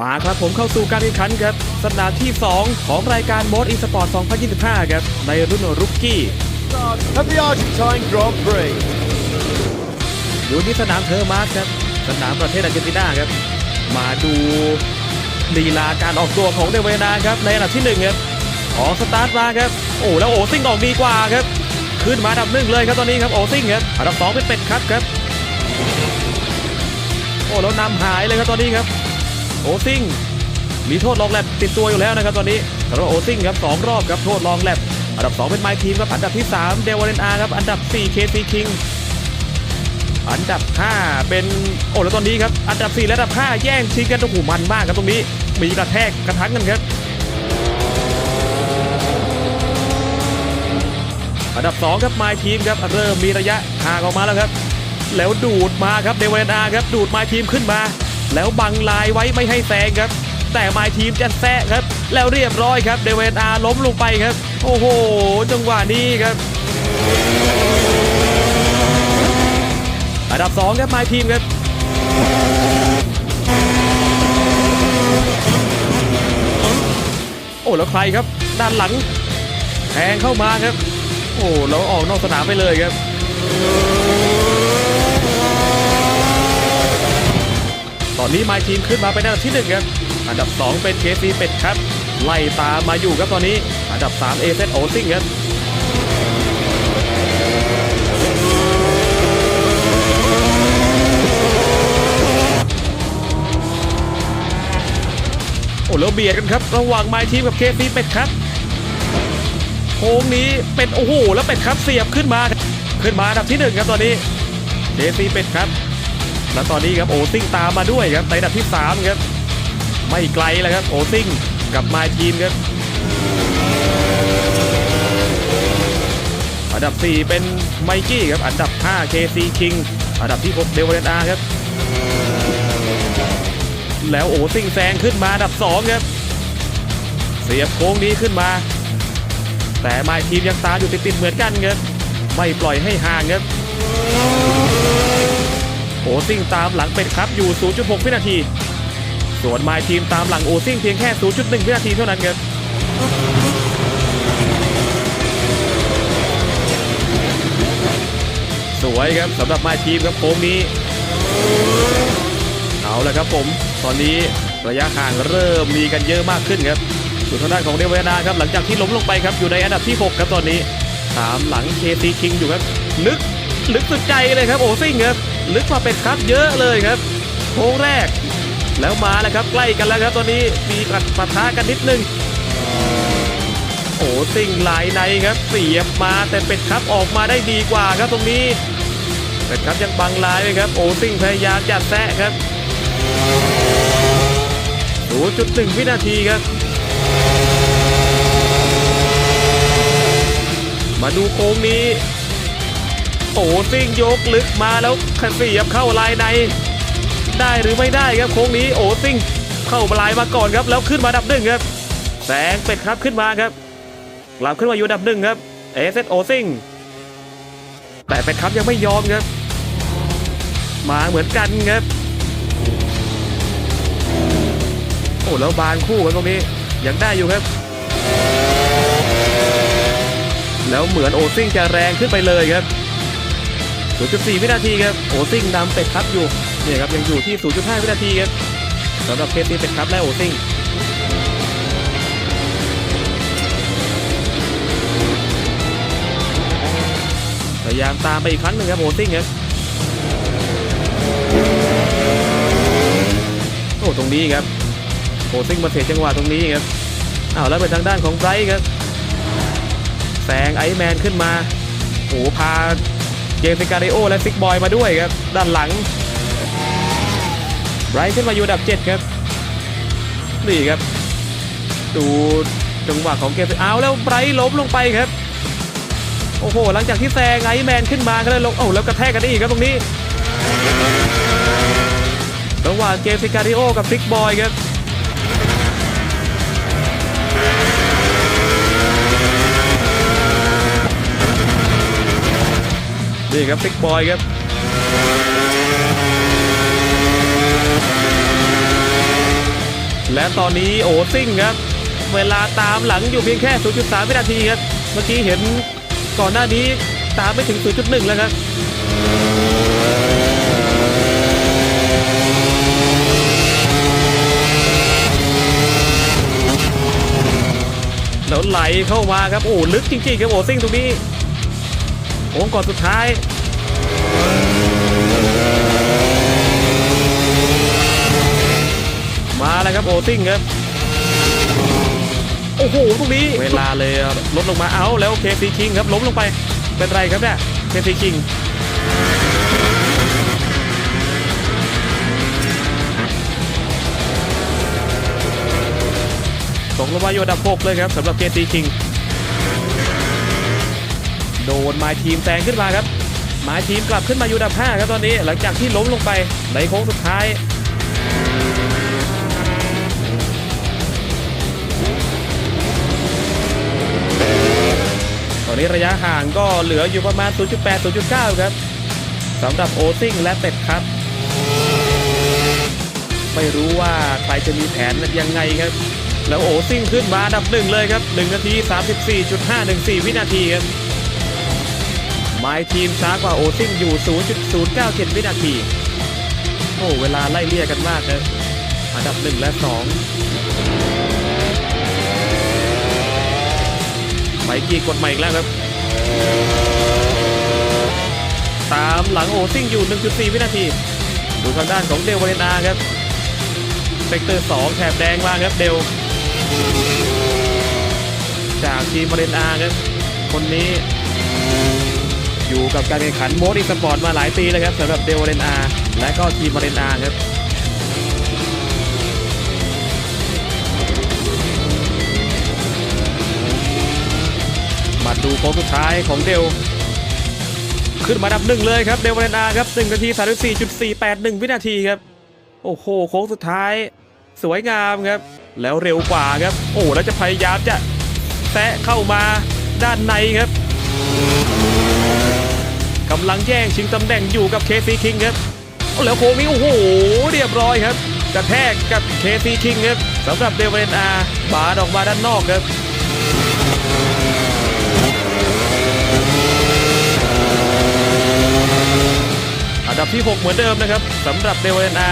มาครับผมเข้าสู่การแข่งขันครับสนามที่ 2 ของรายการ Mode eSport 2025 ครับ ในรุ่นรุกกี้ of the Argentine Grand Prix. อยู่ที่สนามเทอร์มาสครับสนามประเทศอาร์เจนตินาครับ มาดูลีลาการออกตัวของเดเวนาครับ ในอันดับที่1ครับออกสตาร์ทมาครับ โอ้แล้วโอซิ่งออกดีกว่าครับ ขึ้นมาอันดับหนึ่งเลยครับตอนนี้ครับโอซิ่งครับอันดับสองเป็นเป็ดครับครับ โอ้แล้วนำหายเลยครับตอนนี้ครับ โอซิงมีโทษลองแลบติดตัวอยู่แล้วนะครับตอนนี้สำหรับโอซิงครับสองรอบครับโทษลองแลบอันดับ 2 เป็นไมทีมครับอันดับที่ 3 เดวเรนอาร์ครับอันดับ4เคซีคิงอันดับ 5 เป็นโอ้แล้วตอนนี้ครับอันดับ 4 และอันดับ 5 แย่งชิงกันโอ้โหมันมากครับตรงนี้มีกระแทกกระทังกันครับอันดับ 2 ครับไมทีมครับเริ่มมีระยะห่างออกมาแล้วครับ แล้วดูดมาครับเดวเรนอาร์ครับดูดไมทีมขึ้นมา แล้วบังลายไว้ไม่ให้แซงครับ แต่ไมทีมจะแซะครับ แล้วเรียบร้อยครับเดวเรนอาร์ล้มลงไปครับ โอ้โห จังหวะนี้ครับอันดับ 2 ครับไมทีมครับโอ้แล้วใครครับ ด้านหลังแทงเข้ามาครับ โอ้แล้วออกนอกสนามไปเลยครับ อนนี้ไมทีมขึ้นมาเป็นอันดับที่ 1 ครับ อันดับ 2 เป็นเคซีเป็ดครับ ไล่ตามมาอยู่ครับตอนนี้ อันดับ 3 เอเซโอซิงครับโอ้แล้วเบียดกันครับ ระหว่างไมทีมกับเคซีเป็ดครับโค้งนี้เป็นโอ้โหแล้วเป็ดครับเสียบขึ้นมา ขึ้นมาอันดับที่หนึ่งครับตอนนี้เคซีเป็ดครับ แล้วตอนนี้ครับโอซิงตามมาด้วยครับในอันดับที่3ครับไม่ไกลแล้วครับโอซิงกับไมทีมครับอันดับ 4 เป็นไมกี้ครับอันดับ 5 KC King อันดับที่ 6 เดวเรนอาครับ แล้วโอซิงแซงขึ้นมาอันดับ 2 ครับ เสียบโค้งนี้ขึ้นมา แต่ไมทีมยังตามอยู่ติดๆเหมือนกันครับ ไม่ปล่อยให้ห่างครับ โอซิ่งตามหลังเป็ดครับอยู่ 0.6 วินาที ส่วนไมทีมตามหลังโอซิ่งเพียงแค่ 0.1 วินาทีเท่านั้นครับสวยครับสำหรับไมทีมครับโค้งนี้เอาละครับผม ตอนนี้ระยะห่างเริ่มมีกันเยอะมากขึ้นครับส่วนทางด้านของเดวเวนาครับหลังจากที่ล้มลงไปครับอยู่ในอันดับที่ 6 ครับตอนนี้ตามหลังเคซีคิงอยู่ครับ ลึกลึกสุดใจเลยครับโอซิ่งครับ ลึกกว่าเป็ดครับเยอะเลยครับโค้งแรก แล้วมาแล้วครับใกล้กันแล้วครับตอนนี้มีกัดปะทะกันนิดนึงโอซิ่งลายในครับเสียบมาแต่เป็ดครับออกมาได้ดีกว่าครับตรงนี้เป็ดครับยังบังลายเลยครับโอซิ่งพยายามจะแซะครับ0.1 วินาทีครับ มาดูโค้งนี้ โอ้ซิ่งยกลึกมาแล้วขเสียบเข้าลายใน ได้หรือไม่ได้ครับโค้งนี้โอ้ซิ่งเข้าลายมาก่อนครับแล้วขึ้นมาดับหนึ่งครับแสงเป็ดครับขึ้นมาครับกลับขึ้นมาอยู่ดับหนึ่งครับเอเซโอซิ่งแต่เป็ดครับยังไม่ยอมครับ มาเหมือนกันครับโอ้แล้วบานคู่กันตรงนี้ยังได้อยู่ครับ แล้วเหมือนโอซิ่งจะแรงขึ้นไปเลยครับ 0.4 วินาทีครับโอซิ่งนำเป็ดครับอยู่เนี่ยครับยังอยู่ที่ 0.5 วินาทีครับสำหรับเคสนี้เป็ดครับและโอซิงพยายามตามไปอีกครั้งหนึ่งครับโอซิงครับโอ้ตรงนี้ครับโอซิงมาเสียจังหวะตรงนี้ครับอ้าวแล้วเป็นทางด้านของไบรท์ครับแซงไอแมนขึ้นมาโอ้พา เจมส์ซิการิโอและซิกบอยมาด้วยครับ ด้านหลังไบรท์ขึ้นมาอยู่อันดับ7ครับ นี่ครับ ดูจังหวะของเกมเอาแล้วไบรท์ล้มลงไปครับ โอ้โห หลังจากที่แซงไอแมนขึ้นมาก็เลยลงโอ้แล้วกระแทกกันอีกครับตรงนี้ระหว่างเกมซิการิโอกับซิกบอยครับ นี่ครับซิกบอยครับและตอนนี้โอซิ่งครับ เวลาตามหลังอยู่เพียงแค่ 0.3 วินาทีครับ เมื่อกี้เห็นก่อนหน้านี้ตามไม่ถึง 0.1 แล้วครับแล้วไหลเข้ามาครับ โอ้ ลึกจริงๆครับโอซิ่งตรงนี้ ค้งก่อนสุดท้ายมาแล้วครับโอซิ่งครับ โอ้โหตรงนี้ เวลาเลยลดลงมาเอาแล้วเคซีคิงครับล้มลงไปเป็นไรครับเนี่ยเคซีคิงตกลงมาอยู่ดับ6เลยครับสำหรับเคซีคิง โดนไม้ทีมแซงขึ้นมาครับไม้ทีมกลับขึ้นมาอยู่ดับ5ครับตอนนี้หลังจากที่ล้มลงไปในโค้งสุดท้ายตอนนี้ระยะห่างก็เหลืออยู่ประมาณ 0.8 0.9 ครับสำหรับโอซิงและเป็ดครับ ไม่รู้ว่าใครจะมีแผนยังไงครับ แล้วโอซิงขึ้นมาดับหนึ่งเลยครับ 1 นาที 34.514 วินาทีครับ ไมทีมช้ากว่าโอซิงอยู่ 0.097 วินาที โอ้เวลาไล่เลี่ยกันมากครับอันดับ 1 และ 2 ไมกี้กดใหม่อีกแล้วครับตามหลังโอซิ่งอยู่ 1.4 วินาที ดูทางด้านของเดลวาเลนอาครับเซกเตอร์ 2 แถบแดงมาครับเดล จากทีมวาเลนอาครับ คนนี้ อยู่กับการแข่งขันโมดอีสปอร์ตมาหลายปีแล้วครับสำหรับเดวเลนอาและก็ทีมวาเลนอาครับมาดูโค้งสุดท้ายของเดลขึ้นมาดับหนึ่งเลยครับเดวเลนอาครับ1นาที34.481 วินาทีครับ โอ้โหโค้งสุดท้าย สวยงามครับ แล้วเร็วกว่าครับ โอ้แล้วจะพยายามจะแตะเข้ามาด้านในครับ กำลังแย่งชิงตำแหน่งอยู่กับเคซีคิงครับแล้วโค้งนี้โอ้โหเรียบร้อยครับกระแทกกับเคซีคิงครับสำหรับเดวเลนอาบาดออกมาด้านนอกครับอันดับที่ 6 เหมือนเดิมนะครับสำหรับเดวเนอา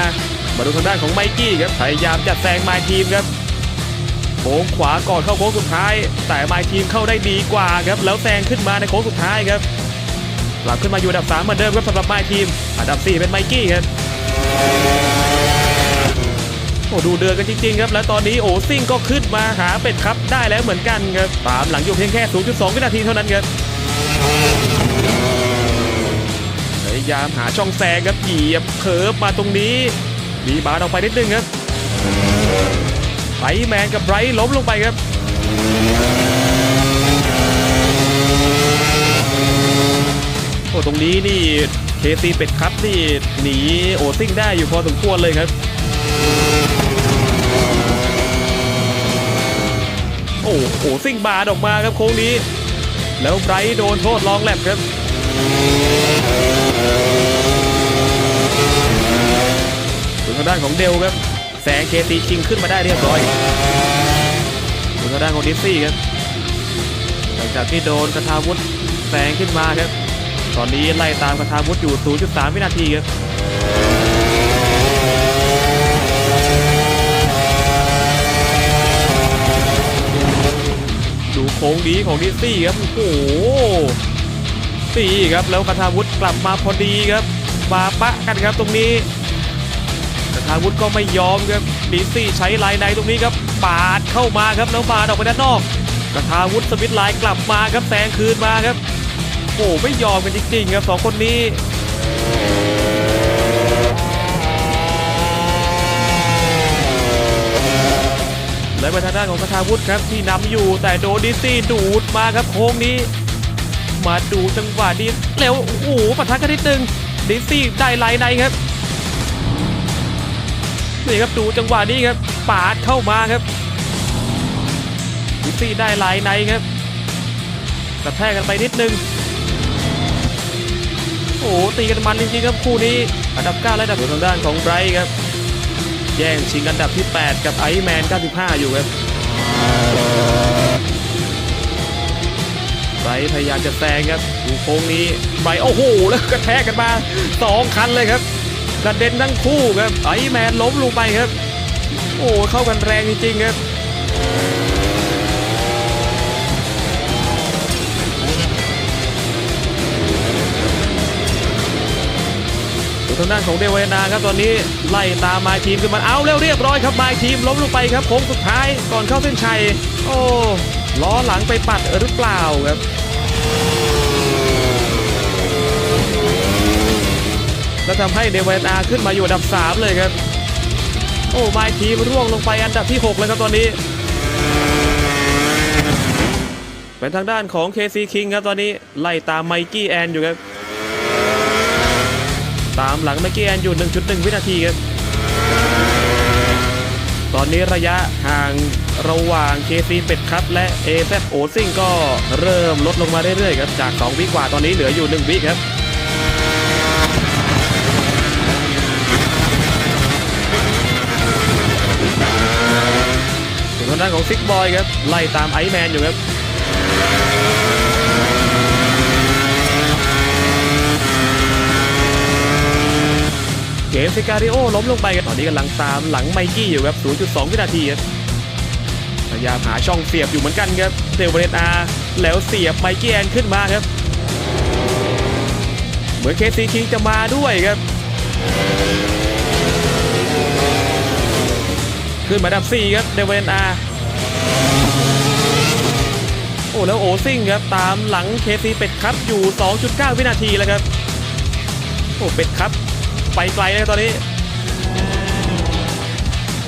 มาดูทางด้านของไมกี้ครับพยายามจะแซงไมทีมครับโค้งขวาก่อนเข้าโค้งสุดท้าย แต่ไมทีมเข้าได้ดีกว่าครับแล้วแซงขึ้นมาในโค้งสุดท้ายครับ กลับขึ้นมาอยู่อันดับ 3 เหมือนเดิมครับสำหรับไมายทีม อันดับ 4 เป็นไมกี้ครับโอ้ดูเดือดกันจริงๆครับ และตอนนี้โอซิ่งก็ขึ้นมาหาเป็ดครับได้แล้วเหมือนกันครับตามหลังอยู่เพียงแค่ 0.2 วินาทีเท่านั้นครับพยายามหาช่องแซงครับเหยียบเคิร์ฟมาตรงนี้มีบาร์ออกไปนิดนึงครับไบร์แมนกับไบรท์ล้มลงไปครับ อ้ตรงนี้นี่เคซีเป็ดครับนี่หนีโอซิ่งได้อยู่พอสมควรเลยครับ โอ้โหซิ่งบาร์ออกมาครับโค้งนี้ แล้วไบรท์โดนโทษลองแลบครับดูทางด้านของเดลครับแซงเคซีคิงขึ้นมาได้เรียบร้อยดูทางด้านของดิสซี่ครับหลังจากที่โดนกระทาวุธแซงขึ้นมาครับ ตอนนี้ไล่ตามกระทาวุธอยู่ 0.3 วินาทีครับดูโค้งดีของดิสซี่ครับ โอ้โหสี่ครับแล้วคาทาวุธกลับมาพอดีครับมาปะกันครับตรงนี้คาทาวุธก็ไม่ยอมครับดิสซี่ใช้ลายในตรงนี้ครับปาดเข้ามาครับแล้วปาดออกไปด้านนอกกระทาวุธสวิตไลน์กลับมาครับแซงคืนมาครับ โอ้ไม่ยอมกันจริงๆครับสองคนนี้และไปทางด้านของคาทาวุธครับที่นำอยู่แต่โดนดิซี่ดูดมาครับโค้งนี้ มาดูจังหวะนี้เร็วโอ้โหปะทะกันนิดนึงดิซี่ได้ไลในครับนี่ครับดูจังหวะนี้ครับปาดเข้ามาครับดิซี่ได้ไลในครับกระแทกกันไปนิดนึง โอ้โหตีกันมันจริงๆครับคู่นี้อันดับ9และอันดับทางด้านของไบรท์ครับ แย่งชิงอันดับที่ 8 กับไอแมน 95 อยู่ครับไบรท์พยายามจะแซงครับดูโค้งนี้ไบรท์โอ้โหแล้วกระแทกกันมา 2 คันเลยครับกระเด็นทั้งคู่ครับไอแมนล้มลงไปครับ โอ้เข้ากันแรงจริงๆครับ ทางด้านของเดวนาครับตอนนี้ไล่ตามมาทีมขึ้นมาเอาแล้วเรียบร้อยครับมาทีมล้มลงไปครับโค้งสุดท้ายก่อนเข้าเส้นชัย โอ้ล้อหลังไปปัดหรือเปล่าครับแล้วทำให้เดวนาขึ้นมาอยู่อันดับ 3 เลยครับ โอ้มาทีมร่วงลงไปอันดับที่ 6 แล้วครับตอนนี้ เป็นทางด้านของ KC King ครับตอนนี้ไล่ตามไมกี้แอนอยู่ครับ ตามหลังไมกี้แอนอยู่ 1.1 วินาทีครับตอนนี้ระยะห่างระหว่าง KC เป็ดคัทและ AZ โอซิงก็เริ่มลดลงมาเรื่อยๆครับ จาก 2 วิกว่าตอนนี้เหลืออยู่ 1 วิครับทางด้านของซิกบอยครับ ไล่ตามไอแมนอยู่ครับ เกมซิการิโอล้มลงไปครับตอนนี้กำลังตามหลังไมกี้อยู่ครับ 0.2 วินาทีครับพยายามหาช่องเสียบอยู่เหมือนกันครับเดวเรนอาแล้วเสียบไมกี้แอนขึ้นมาครับ เหมือนเคซีคิงจะมาด้วยครับ ขึ้นมาอันดับ 4 ครับเดวเรนอาโอ้แล้วโอซิงครับตามหลังเคซีเป็ดครับอยู่ 2.9 วินาทีแล้วครับโอ้เป็ดครับ ไปไกลเลยตอนนี้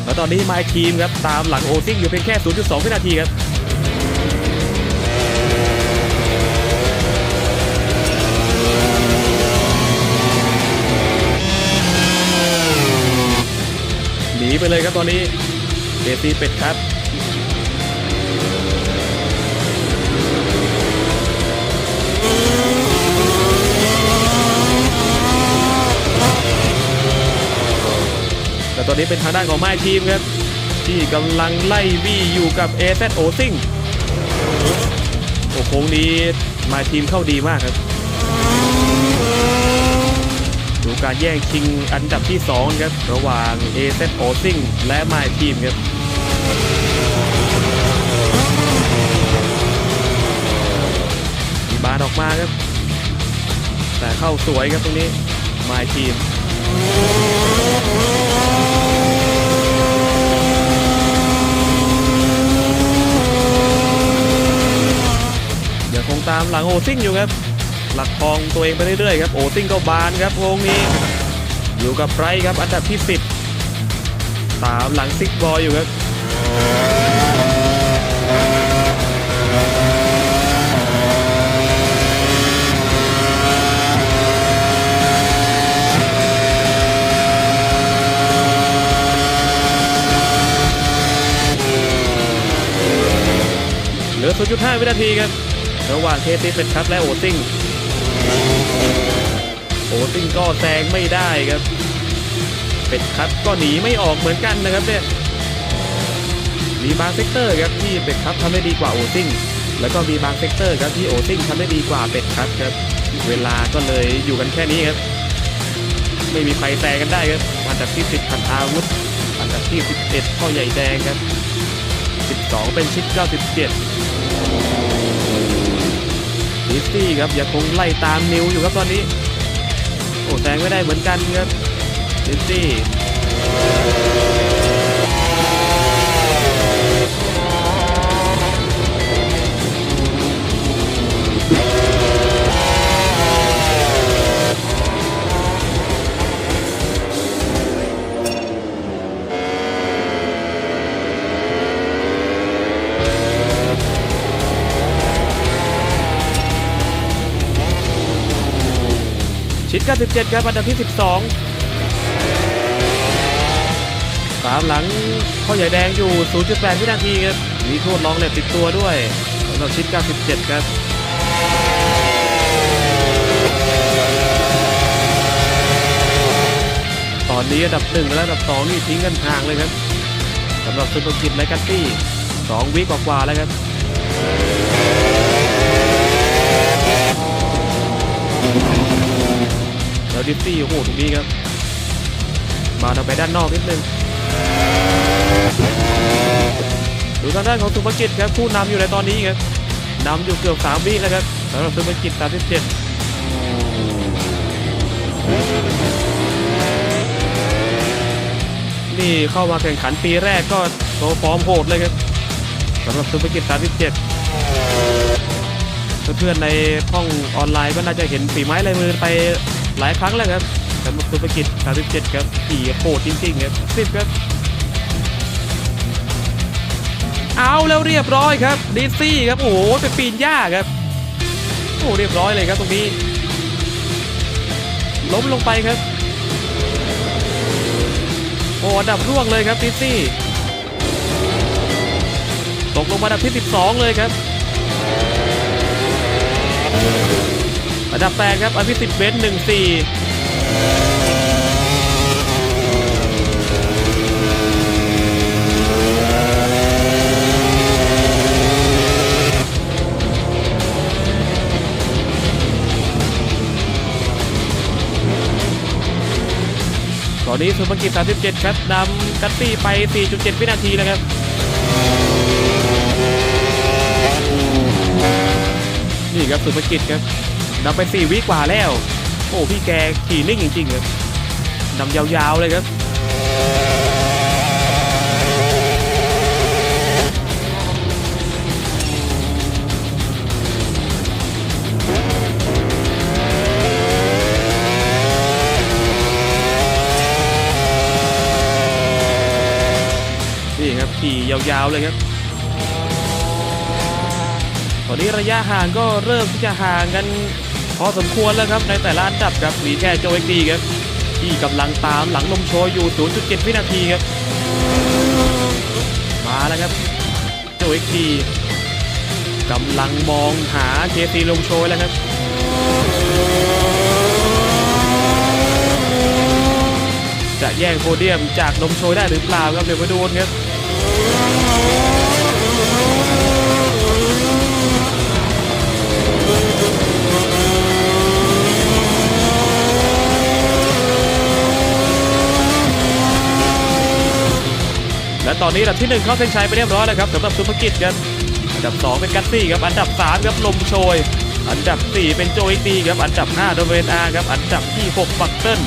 แล้วตอนนี้มาทีมครับ ตามหลังโอซิงอยู่เพียงแค่ 0.2 วินาทีครับหนีไปเลยครับตอนนี้เดซีเป็ดครับ ต่ตอนนี้เป็นทางด้านของไม้ทีมครับ ที่กำลังไล่บี้อยู่กับ a z o s i n g โอ้โค้งนี้ไมาทีมเข้าดีมากครับ ดูการแย่งชิงอันดับที่ 2 ครับ ระหว่าง a z o s i n g และไม้ทีมครับมีบานออกมาครับ แต่เข้าสวยครับตรงนี้ไม้ทีมามหลังโอซิงอยู่ครับ หลักทองตัวเองไปเรื่อยๆครับโอซิงก็บานครับวงนี้ อยู่กับไรครับอันดับที่ 10 ตามหลังซิกบอยอยู่ครับเหลือ0.5วินาทีครับ ระหว่างเคซีเป็นครับและโอซิงโอซิงก็แซงไม่ได้ครับ เป็ดครับก็หนีไม่ออกเหมือนกันนะครับเนี่ยมีบางเซกเตอร์ครับที่เป็ดครับทำได้ดีกว่าโอซิงแล้วก็มีบางเซกเตอร์ครับที่โอซิงทำได้ดีกว่าเป็ดครับครับ เวลาก็เลยอยู่กันแค่นี้ครับ ไม่มีใครแซงกันได้ครับอันดับที่ 10พันอาวุธอันดับที่ 11พ่อใหญ่แดงครับ 12 เป็นชิด 97 ดิตี้ครับยังคงไล่ตามนิวอยู่ครับตอนนี้ โอ้แซงไม่ได้เหมือนกันครับดิตี้ ชิด97ครับอันดับที่ 12 ตามหลังพ่อใหญ่แดงอยู่ 0.8 วินาทีครับมีโทษลองเล็บติดตัวด้วยสำหรับชิด97 ครับตอนนี้อันดับหนึ่งและอันดับสองนี่ทิ้งกันห่างเลยครับสำหรับซุปเปอร์กิจและกัตตี้สองวิกว่าๆแล้วครับ แล้วดิฟตี้โอ้โหตรงนี้ครับ มาทางไปด้านนอกนิดนึงดูทางด้านของสุภกิจครับผู้นำอยู่ในตอนนี้ครับนำอยู่เกือบ3วิแล้วครับสำหรับสุภกิจ37นี่เข้ามาแข่งขันปีแรกก็โชว์ฟอร์มโหดเลยครับสำหรับซูเปอร์กิจ37เพื่อนๆในห้องออนไลน์ก็น่าจะเห็นฝีไม้ลายมือไป หลายครั้งแล้วครับสำหรับซูเปอร์กิจ 37 ครับขี่โหดจริงๆครับสิบครับ เอาแล้วเรียบร้อยครับดิซี่ครับ โอ้โหไปปีนหญ้าครับ โอ้เรียบร้อยเลยครับตรงนี้ ล้มลงไปครับ โอ้ดับร่วงเลยครับดิซี่ตกลงมาดับที่ 12 เลยครับ อันดับ8ครับอันที่10เบนซ์14ตอนนี้สุภกิจ 37 ครับนำกัตตี้ไป 4.7 วินาทีแล้วครับ นี่ครับสุภกิจครับ นำไป4วิกว่าแล้ว โอ้พี่แกขี่นิ่งจริงๆครับนำยาวๆเลยครับนี่ครับขี่ยาวๆเลยครับตอนนี้ระยะห่างก็เริ่มที่จะห่างกัน พอสมควรแล้วครับในแต่ละอันดับครับมีแค่โจเอ็กดีครับที่กำลังตามหลังนมโชยอยู่ 0.7 วินาทีครับ มาแล้วครับโจเอ็กดีกำลังมองหาเคซีลมโชยแล้วครับจะแย่งโพเดียมจากนมโชยได้หรือเปล่าครับเดี๋ยวมาดูกันครับ อนนี้อันดับที่ 1 เข้าเส้นชัยไปเรียบร้อยแล้วครับสำหรับซุปเปอร์กิจครับอันดับ 2 เป็นกัตซี่ครับอันดับ 3 ครับลมโชย อันดับ 4 เป็นโจยตีครับอันดับ 5 โดเวนอาร์ครับอันดับที่ 6 บักเติ้ล